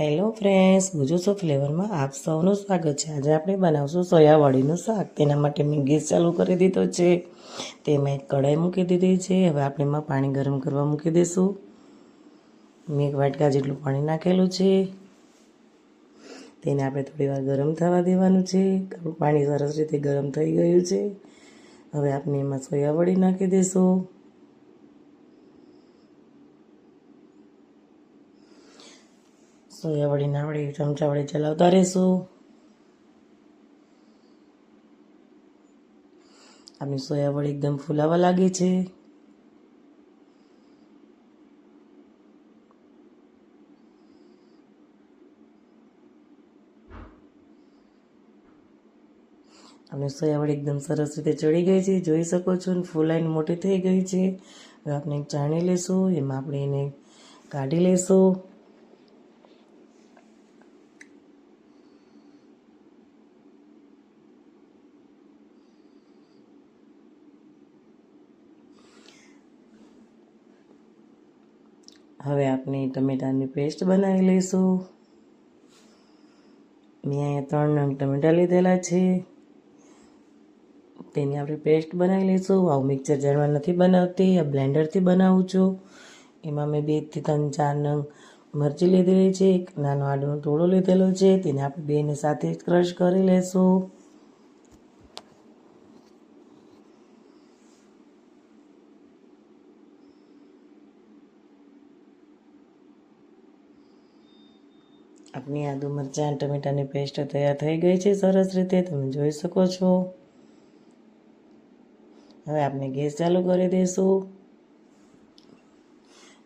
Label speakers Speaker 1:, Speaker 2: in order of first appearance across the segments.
Speaker 1: Hello friends ગુજુસો ફ્લેવરમાં આપ સૌનું સ્વાગત છે. આજે આપણે બનાવશું સોયાવાળીનું શાક. તેના માટે મેં ગેસ ચાલુ કરી દીધો છે. તેમાં એક કઢાઈ મૂકી દીધી છે. હવે આપણે એમાં પાણી ગરમ કરવા મૂકી દઈશું મેં એક વાટકા જેટલું પાણી નાખેલું છે. તેને આપણે થોડી વાર ગરમ થવા દેવાનું છે. પાણી સરસ રીતે ગરમ થઈ ગયું છે. હવે આપણે એમાં સોયાવડી નાખી દઈશું સોયાવડીને આપણે ચમચા વળી ચલાવતા રહીશું. આપણી સોયાવડી એકદમ ફૂલાવા લાગે છે. આપણી સોયાવડી એકદમ સરસ રીતે ચડી ગઈ છે. જોઈ શકો છો ને ફૂલાઈને મોટી થઈ ગઈ છે. હવે આપણે ચાણી લેશું, એમાં આપણે એને કાઢી લઈશું હવે આપણે ટમેટાની પેસ્ટ બનાવી લઈશું. મેં અહીંયા ત્રણ નંગ ટમેટા લીધેલા છે. તેની આપણે પેસ્ટ બનાવી લઈશું. આવું મિક્સર જારમાં નથી બનાવતી. આ બ્લેન્ડરથી બનાવું છું. એમાં મેં બેથી ત્રણ ચાર નંગ મરચી લીધેલી છે. એક નાનો આડુનો ટોળો લીધેલો છે. તેને આપણે બેને સાથે ક્રશ કરી લઈશું આપણી આદુ મરચાં, ટમેટાની પેસ્ટ તૈયાર થઈ ગઈ છે. સરસ રીતે તમે જોઈ શકો છો. હવે આપણે ગેસ ચાલુ કરી દઈશું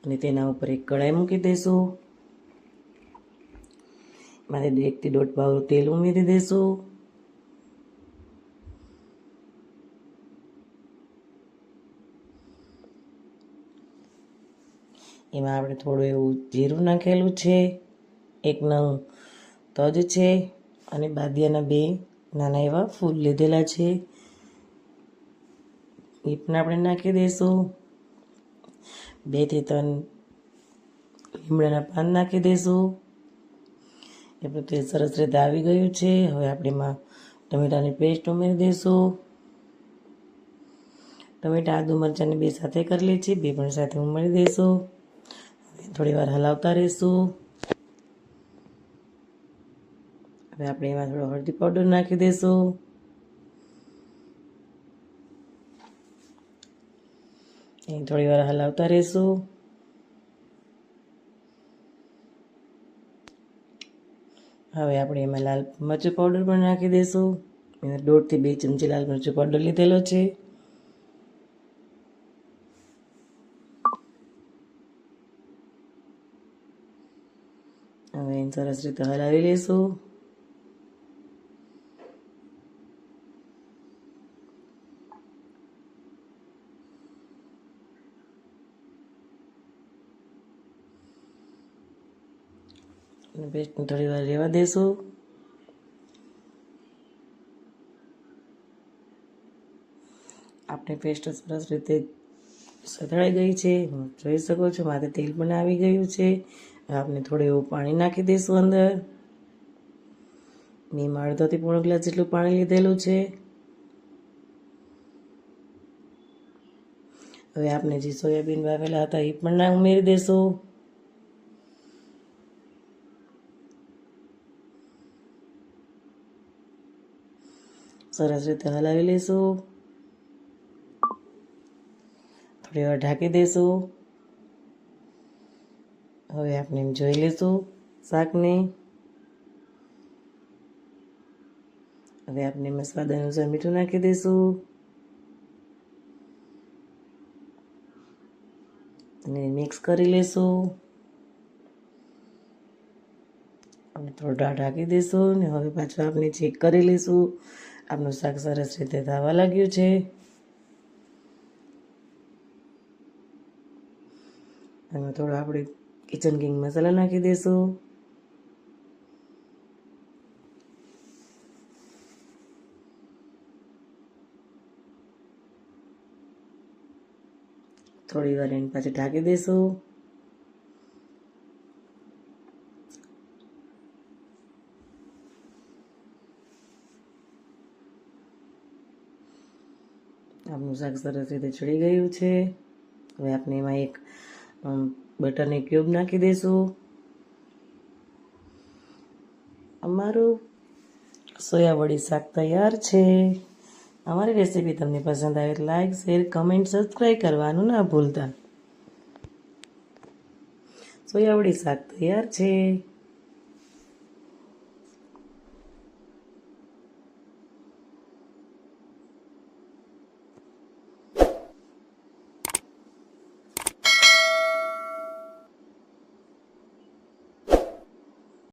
Speaker 1: અને તેના ઉપર એક કઢાઈ મૂકી દઈશું મારે એકથી દોઢ પાવ તેલ ઉમેરી દઈશું એમાં આપણે થોડું એવું જીરું નાખેલું છે. એક નંગ. તજ છે. અને બાદિયાના બે નાના એવા ફૂલ લીધેલા છે. એ પણ આપણે નાખી દઈશું. બેથી ત્રણ લીમડાના પાન નાખી દઈશું. એ એટલે તે સરસ રીતે આવી ગયું છે. હવે આપણે એમાં ટમેટાની પેસ્ટ ઉમેરી દઈશું. ટમેટા, આદુ મરચાંની બે સાથે કરી લે છે. બે પણ સાથે ઉમેરી દઈશું. થોડી વાર હલાવતા રહીશું. હવે આપણે એમાં થોડો હળદી પાવડર નાખી દઈશું એ થોડી વાર હલાવતા રહીશું. હવે આપણે એમાં લાલ મરચું પાવડર પણ નાખી દઈશું મેં દોઢથી બે ચમચી લાલ મરચું પાવડર લીધેલો છે. હવે એને સરસ રીતે હલાવી લઈશું અને થોડી વાર રહેવા દેશું. આપણે પેસ્ટ સરસ રીતે સતળાઈ ગઈ છે. જોઈ શકો છો માથે તેલ પણ આવી ગયું છે. આપણે થોડું એવું પાણી નાખી દઈશું અંદર. મેં અડધોથી પોણો ગ્લાસ જેટલું પાણી લીધેલું છે. હવે આપણે જે સોયાબીન વાવેલા હતા એ પણ ના ઉમેરી દઈશું સરસ રીતે હલાવી લઈશું. થોડી વાર ઢાંકી દઈશું. હવે આપણે એમ જોઈ લઈશું શાકને. હવે આપણે એમાં સ્વાદ અનુસાર મીઠું નાખી દઈશું. અને મિક્સ કરી લઈશું. અને થોડું ઢાંકી દઈશું ને હવે પાછું આપણે ચેક કરી લઈશું આપણું શાક સરસ રીતે થવા લાગ્યું છે. એમાં થોડો આપણે કિચન કિંગ મસાલા નાખી દઈશું થોડી વાર એને પાછી ઢાંકી દઈશું આપણું શાક સરસ રીતે ચડી ગયું છે. હવે આપણે એમાં એક બટરની ક્યુબ નાખી દઈશું અમારું સોયાવડી શાક તૈયાર છે. અમારી રેસીપી તમને પસંદ આવે તો લાઈક શેર કમેન્ટ સબસ્ક્રાઈબ કરવાનું ના ભૂલતા. સોયાવડી શાક તૈયાર છે.